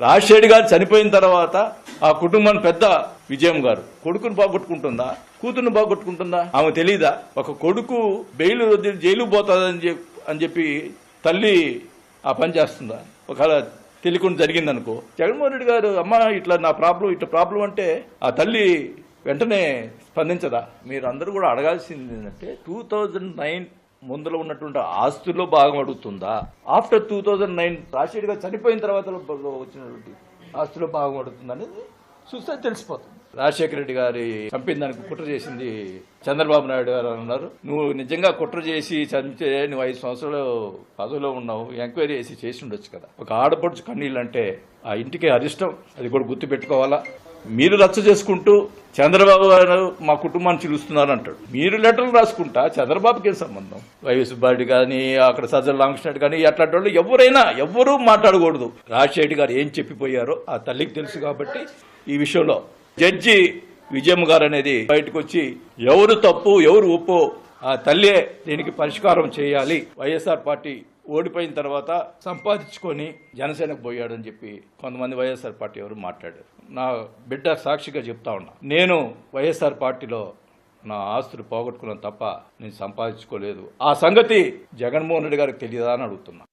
రాజశేఖర్ గారు చనిపోయిన తర్వాత ఆ కుటుంబం పెద్ద విజయం గారు. కొడుకును బాగొట్టుకుంటుందా? కూతురుని బాగొట్టుకుంటుందా? ఆమె తెలీదా? ఒక కొడుకు బెయిల్ వదిలి జైలు పోతుందని చెప్పి అని చెప్పి తల్లి ఆ పని చేస్తుందా? ఒకవేళ తెలియకుండా జరిగిందనుకో. జగన్మోహన్ రెడ్డి గారు అమ్మ ఇట్లా నా ప్రాబ్లం ఇట్లా ప్రాబ్లం అంటే ఆ తల్లి వెంటనే స్పందించదా? మీరు అందరూ కూడా అడగాల్సింది ఏంటంటే టూ థౌజండ్ నైన్ ముందులో ఉన్నటువంటి ఆస్తుల్లో భాగం అడుగుతుందా? After two thousand nine Rajasekhar garu చనిపోయిన తర్వాత వచ్చినటువంటి ఆస్తులో భాగం అడుగుతుందా అనేది చూస్తే తెలిసిపోతుంది. రాజశేఖర రెడ్డి గారి చంపిన దానికి కుట్ర చేసింది చంద్రబాబు నాయుడు గారు అన్నారు. నువ్వు నిజంగా కుట్ర చేసి చంపితే నువ్వు ఐదు సంవత్సరాలు పదవిలో ఉన్నావు ఎంక్వైరీ చేసి చేసి ఉండొచ్చు కదా. ఒక ఆడపడుచు కన్నీళ్ళు అంటే ఆ ఇంటికి అరిష్టం. అది కూడా గుర్తు పెట్టుకోవాలా మీరు రచ్చ చేసుకుంటూ చంద్రబాబు గారు మా కుటుంబాన్ని చిలుస్తున్నారు అంటాడు. మీరు లెటర్లు రాసుకుంటా చంద్రబాబుకి ఏం సంబంధం? వైవి సుబ్బారెడ్డి కానీ అక్కడ సజ్జల రామకృష్ణ కానీ అట్లాంటి వాళ్ళు ఎవరైనా ఎవరూ మాట్లాడకూడదు. రాజశేఖర్ గారు ఏం చెప్పిపోయారో ఆ తల్లికి తెలుసు కాబట్టి ఈ విషయంలో జడ్జి విజయమ్మ గారు అనేది బయటకు వచ్చి ఎవరు తప్పు ఎవరు ఒప్పు ఆ తల్లే దీనికి పరిష్కారం చేయాలి. వైఎస్ఆర్ పార్టీ ఓడిపోయిన తర్వాత సంపాదించుకొని జనసేనకు పోయాడని చెప్పి కొంతమంది వైఎస్ఆర్ పార్టీ ఎవరు మాట్లాడారు. నా బిడ్డ సాక్షిగా చెప్తా ఉన్నా నేను వైఎస్ఆర్ పార్టీలో నా ఆస్తులు పోగొట్టుకున్నాను తప్ప నేను సంపాదించుకోలేదు. ఆ సంగతి జగన్మోహన్ రెడ్డి గారికి తెలియదా అని అడుగుతున్నా.